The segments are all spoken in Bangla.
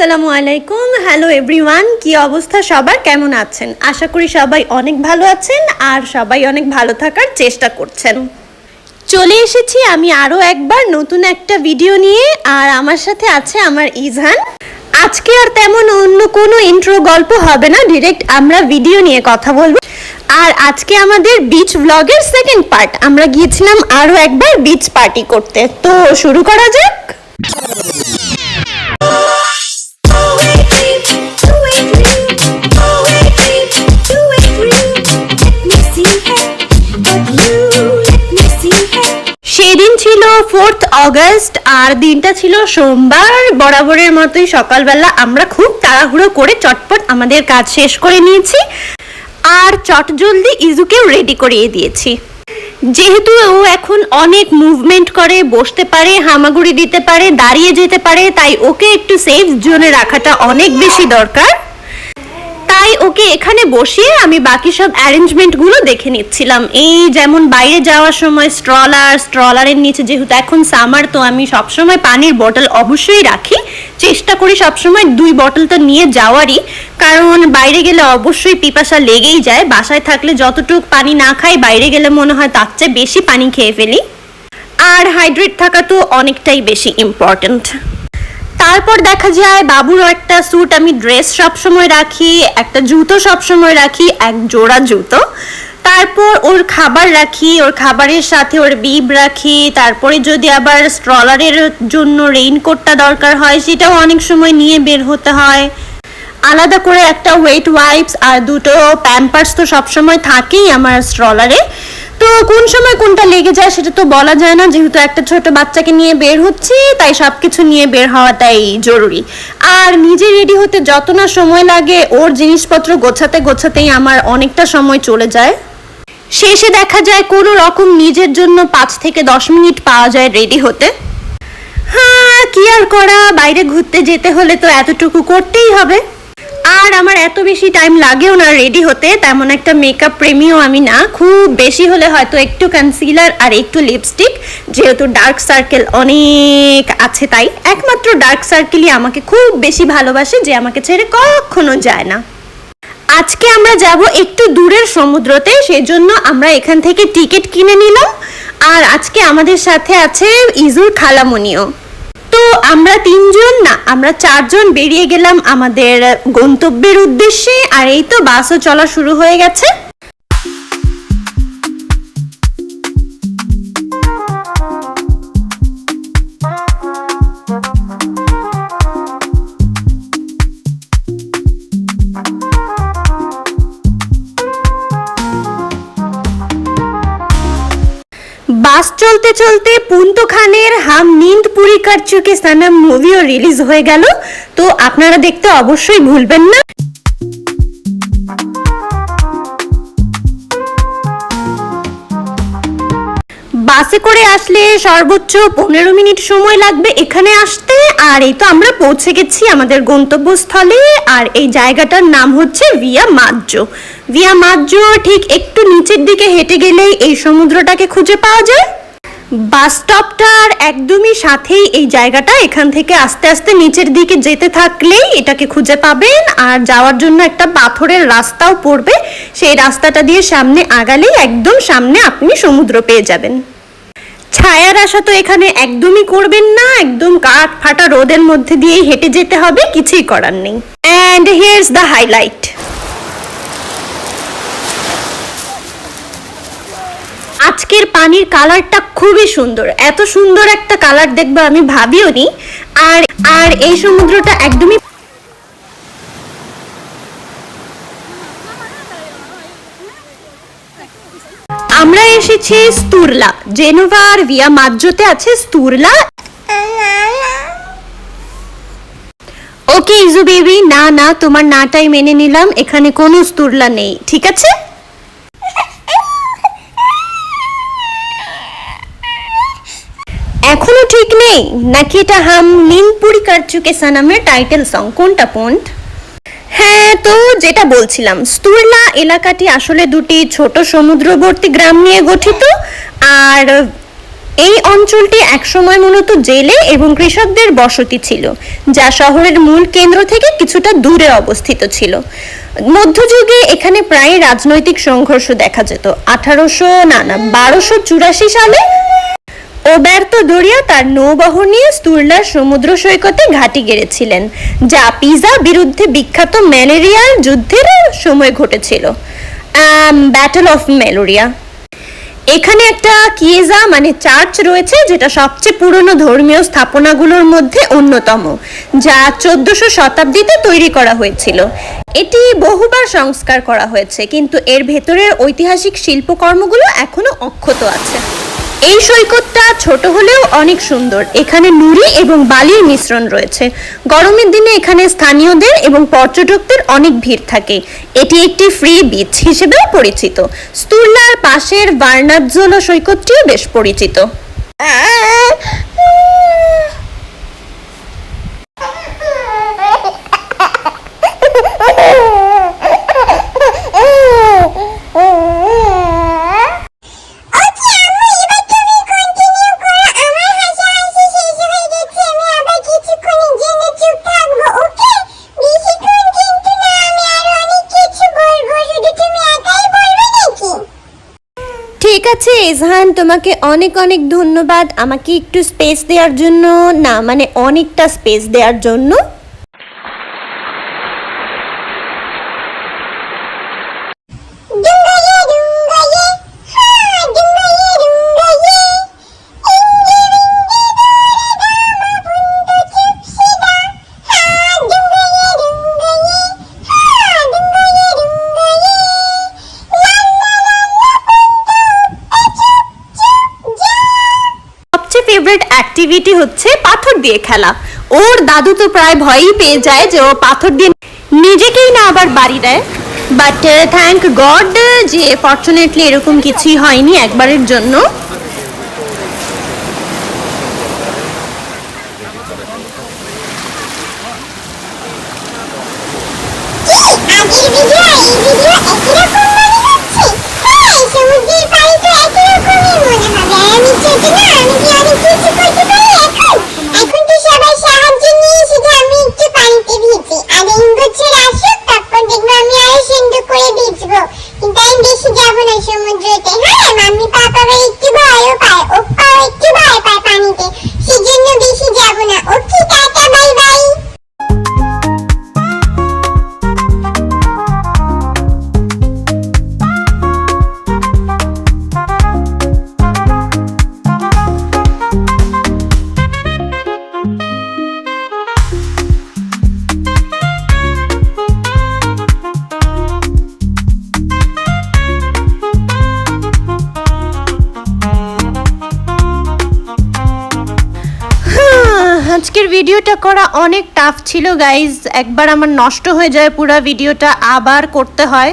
আসসালামু আলাইকুম। হ্যালো এভরিওয়ান কি অবস্থা সবার? কেমন আছেন? আশা করি সবাই অনেক ভালো আছেন আর সবাই অনেক ভালো থাকার চেষ্টা করছেন। চলে এসেছি আমি আরও একবার নতুন একটা ভিডিও নিয়ে আর আমার সাথে আছে আমার ইজহান। আজকে আর তেমন অন্য কোনো ইন্ট্রো গল্প হবে না ডিরেক্ট আমরা ভিডিও নিয়ে কথা বলব। আর আজকে আমাদের বিচ ব্লগের সেকেন্ড পার্ট আমরা গিয়েছিলাম আরও একবার বিচ পার্টি করতে। তো শুরু করা যাক। ফোর্থ অগস্ট আর দিনটা ছিল সোমবার। বরাবরের মতোই সকালবেলা আমরা খুব তাড়াহুড়ো করে চটপট আমাদের কাজ শেষ করে নিয়েছি। আর চটজলদি ইজুকেও রেডি করিয়ে দিয়েছি। যেহেতু ও এখন অনেক মুভমেন্ট করে, বসতে পারে, হামাগুড়ি দিতে পারে, দাঁড়িয়ে যেতে পারে, তাই ওকে একটু সেফ জোনে রাখাটা অনেক বেশি দরকার। তাই ওকে এখানে বসিয়ে আমি বাকি সব অ্যারেঞ্জমেন্টগুলো দেখে নিচ্ছিলাম। এই যেমন বাইরে যাওয়ার সময় স্ট্রলার স্ট্রলারের নিচে যেহেতু এখন সামার তো আমি সবসময় পানির বটল অবশ্যই রাখি। চেষ্টা করি সবসময় দুই বটল তো নিয়ে যাওয়ারই। কারণ বাইরে গেলে অবশ্যই পিপাসা লেগেই যায়। বাসায় থাকলে যতটুকু পানি না খাই, বাইরে গেলে মনে হয় তার চেয়ে বেশি পানি খেয়ে ফেলি। আর হাইড্রেট থাকা তো অনেকটাই বেশি ইম্পর্ট্যান্ট তারপর দেখা যায় বাবুরও একটা স্যুট আমি ড্রেস সব সময় রাখি, একটা জুতো সব সময় রাখি, এক জোড়া জুতো। তারপর ওর খাবার রাখি, ওর খাবারের সাথে ওর বিব রাখি, তারপরে যদি আবার স্ট্রলারের জন্য রেইনকোটটা দরকার হয়, সেটাও অনেক সময় নিয়ে বের হতে হয়। আলাদা করে একটা ওয়েট ওয়াইপস আর দুটো প্যাম্পার্স তো সবসময় থাকেই আমার স্ট্রলারে তো কোন সময় কোনটা লেগে যায় সেটা তো বলা যায় না। যেহেতু একটা ছোট বাচ্চাকে নিয়ে বের হচ্ছি, তাই সব কিছু নিয়ে বের হওয়াটাই জরুরি। আর নিজে রেডি হতে যত না সময় লাগে, ওর জিনিসপত্র গোছাতে গোছাতেই আমার অনেকটা সময় চলে যায়। শেষে দেখা যায় কোনো রকম নিজের জন্য পাঁচ থেকে দশ মিনিট পাওয়া যায় রেডি হতে। হ্যাঁ কি আর করা? বাইরে ঘুরতে যেতে হলে তো এতটুকু করতেই হবে। আর আমার এত বেশি টাইম লাগেও না রেডি হতে, তেমন একটা মেকআপ প্রেমীও আমি না। খুব বেশি হলে হয়তো একটু কনসিলার আর একটু লিপস্টিক যেহেতু ডার্ক সার্কেল অনেক আছে তাই। একমাত্র ডার্ক সার্কেলই আমাকে খুব বেশি ভালোবাসে যে আমাকে ছেড়ে কখনো যায় না। আজকে আমরা যাব একটু দূরের সমুদ্রতে, সেজন্য আমরা এখান থেকে টিকিট কিনে নিলাম। আর আজকে আমাদের সাথে আছে ইজুর খালামনিও। তো আমরা তিনজন না, আমরা চারজন বেরিয়ে গেলাম আমাদের গন্তব্যের উদ্দেশ্যে। আর এই তো বাসও চলা শুরু হয়ে গেছে। চলতে চলতে পুন্ত খানের হাম নিন্দ পুরি কার চুকে সানাম মুভিও রিলিজ হয়ে গেল। তো আপনারা দেখতে অবশ্যই ভুলবেন না। বাসে করে আসলে সর্বোচ্চ পনেরো মিনিট সময় লাগবে এখানে আসতে। আর এই তো আমরা পৌঁছে গেছি আমাদের গন্তব্যস্থলে। আর এই জায়গাটার নাম হচ্ছে ভিয়া মাজ্জ। ভিয়া মাজ্জ ঠিক একটু নিচের দিকে হেঁটে গেলেই এই সমুদ্রটাকে খুঁজে পাওয়া যায়। বাস স্টপটার একদমই সাথেই এই জায়গাটা। এখান থেকে আস্তে আস্তে নিচের দিকে যেতে থাকলেই এটাকে খুঁজে পাবেন। আর যাওয়ার জন্য একটা পাথরের রাস্তাও পড়বে। সেই রাস্তাটা দিয়ে সামনে আগালেই একদম সামনে আপনি সমুদ্র পেয়ে যাবেন। ছায়ার আশা তো এখানে একদমই করবেন না। একদম কাঠ ফাটা রোদের মধ্যে দিয়েই হেঁটে যেতে হবে। কিছুই করার নেই। অ্যান্ড হিয়ার্স দ্য হাইলাইট আজকের পানির কালারটা খুবই সুন্দর। এত সুন্দর একটা কালার দেখব আমি, ভাবিও নি। আর আর এই সমুদ্রটা একদমই আমরা এসেছি স্তুরলা, জেনোভা আর ভিয়া মাজ্জতে আছে স্তুরলা। ওকে ইজু বেবি, না না, তোমার নাটাই মেনে নিলাম, এখানে কোনো স্তুরলা নেই, ঠিক আছে? এখনও ঠিক নেই। নাকি এটা হাম নিনপুরি কারচুকে সানামের টাইটেল সং কোনটা পন্ট হ্যাঁ তো যেটা বলছিলাম স্তুরলা এলাকাটি আসলে দুটি ছোট সমুদ্রবর্তী গ্রাম নিয়ে গঠিত, আর এই অঞ্চলটি একসময় মূলত জেলে এবং কৃষকদের বসতি ছিল, যা শহরের মূল কেন্দ্র থেকে কিছুটা দূরে অবস্থিত ছিল। মধ্যযুগে এখানে প্রায় রাজনৈতিক সংঘর্ষ দেখা যেত। আঠারোশো না না, বারোশো চুরাশি সালে ওবের্তো দরিয়া তার নৌবহর নিয়ে স্তুরলার সমুদ্র সৈকতে ঘাঁটি গেড়েছিলেন, যা পিজা বিরুদ্ধে বিখ্যাত ম্যালেরিয়ার যুদ্ধের সময় ঘটেছিল। ব্যাটল অফ ম্যালেরিয়া এখানে একটা কিয়েজা মানে চার্চ রয়েছে, যেটা সবচেয়ে পুরনো ধর্মীয় স্থাপনাগুলোর মধ্যে অন্যতম, যা চোদ্দশো শতাব্দীতে তৈরি করা হয়েছিল। এটি বহুবার সংস্কার করা হয়েছে, কিন্তু এর ভেতরের ঐতিহাসিক শিল্পকর্মগুলো এখনও অক্ষত আছে। এই সৈকতটা ছোট হলেও অনেক সুন্দর। এখানে নুড়ি এবং বালির মিশ্রণ রয়েছে। গরমের দিনে এখানে স্থানীয়দের এবং পর্যটকদের অনেক ভিড় থাকে। এটি একটি ফ্রি বিচ হিসেবেও পরিচিত। স্তুরলার পাশের বার্নার্জোলো সৈকতটিও বেশ পরিচিত। ঠিক আছে, এজহান, তোমাকে অনেক অনেক ধন্যবাদ। আমাকে একটু স্পেস দেওয়ার জন্য, না মানে অনেকটা স্পেস দেওয়ার জন্য। অ্যাক্টিভিটি হচ্ছে পাথর দিয়ে খেলা। ওর দাদু তো প্রায় ভয়ই পেয়ে যায় যে ও পাথর দিয়ে নিজেকেই না আবার বাড়ি দেয়। বাট থ্যাংক গড যে ফর্চুনেটলি এরকম কিছুই হয়নি একবারের জন্য। আজকের ভিডিওটা করা অনেক টাফ ছিল গাইজ একবার আমার নষ্ট হয়ে যায় পুরা ভিডিওটা, আবার করতে হয়।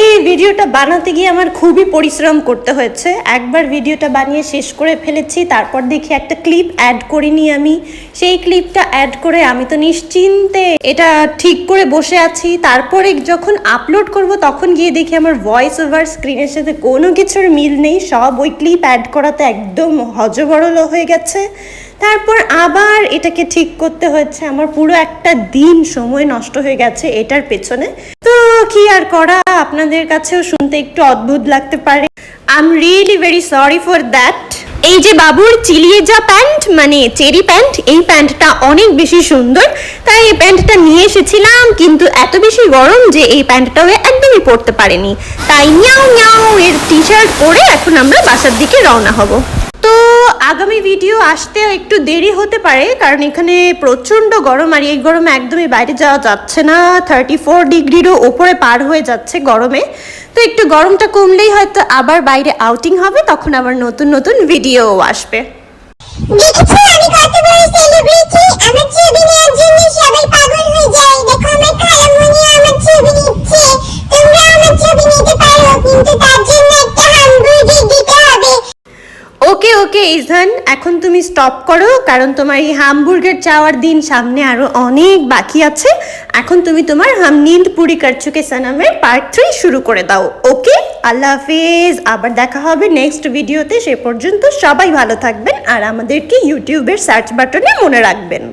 এই ভিডিওটা বানাতে গিয়ে আমার খুবই পরিশ্রম করতে হয়েছে। একবার ভিডিওটা বানিয়ে শেষ করে ফেলেছি, তারপর দেখি একটা ক্লিপ অ্যাড করিনি আমি। সেই ক্লিপটা অ্যাড করে আমি তো নিশ্চিন্তে এটা ঠিক করে বসে আছি। তারপরে যখন আপলোড করব, তখন গিয়ে দেখি আমার ভয়েস ওভার স্ক্রিনের সাথে কোনো কিছুর মিল নেই। সব ওই ক্লিপ অ্যাড করাতে একদম হজবরল হয়ে গেছে। তারপর আবার এটাকে ঠিক করতে হয়েছে। আমার পুরো একটা দিন সময় নষ্ট হয়ে গেছে এটার পেছনে। কি আর করা? আপনাদের কাছেও শুনতে একটু অদ্ভুত লাগতে পারে। I am really very sorry for that এই যে বাবুর চিলিয়ে যা প্যান্ট মানে চেরি প্যান্ট, এই প্যান্টটা অনেক বেশি সুন্দর। তাই এই প্যান্টটা নিয়ে এসেছিলাম, কিন্তু এত বেশি গরম যে এই প্যান্টটা ও একদমই পরতে পারেনি। তাই নিয়াও নিয়াও, এর টি শার্ট পরে এখন আমরা বাসার দিকে রওনা হব। তো আগামী ভিডিও আসতে একটু দেরি হতে পারে, কারণ এখানে প্রচণ্ড গরম আর এই গরমে একদমই বাইরে যাওয়া যাচ্ছে না। থার্টি ফোর ডিগ্রিরও ওপরে পার হয়ে যাচ্ছে গরমে। তো একটু গরমটা কমলেই হয়তো আবার বাইরে আউটিং হবে, তখন আবার নতুন নতুন ভিডিও আসবে। দেখেছ ওকে ওকে ইজান এখন তুমি স্টপ করো, কারণ তোমার এই হামবুর্গের চাওয়ার দিন সামনে আরও অনেক বাকি আছে। এখন তুমি তোমার হাম নীল পুরি কারচুকে সানামের পার্ট থ্রি শুরু করে দাও, ওকে? আল্লাহ হাফিজ, আবার দেখা হবে নেক্সট ভিডিওতে সে পর্যন্ত সবাই ভালো থাকবেন আর আমাদেরকে ইউটিউবের সার্চ বাটনে মনে রাখবেন।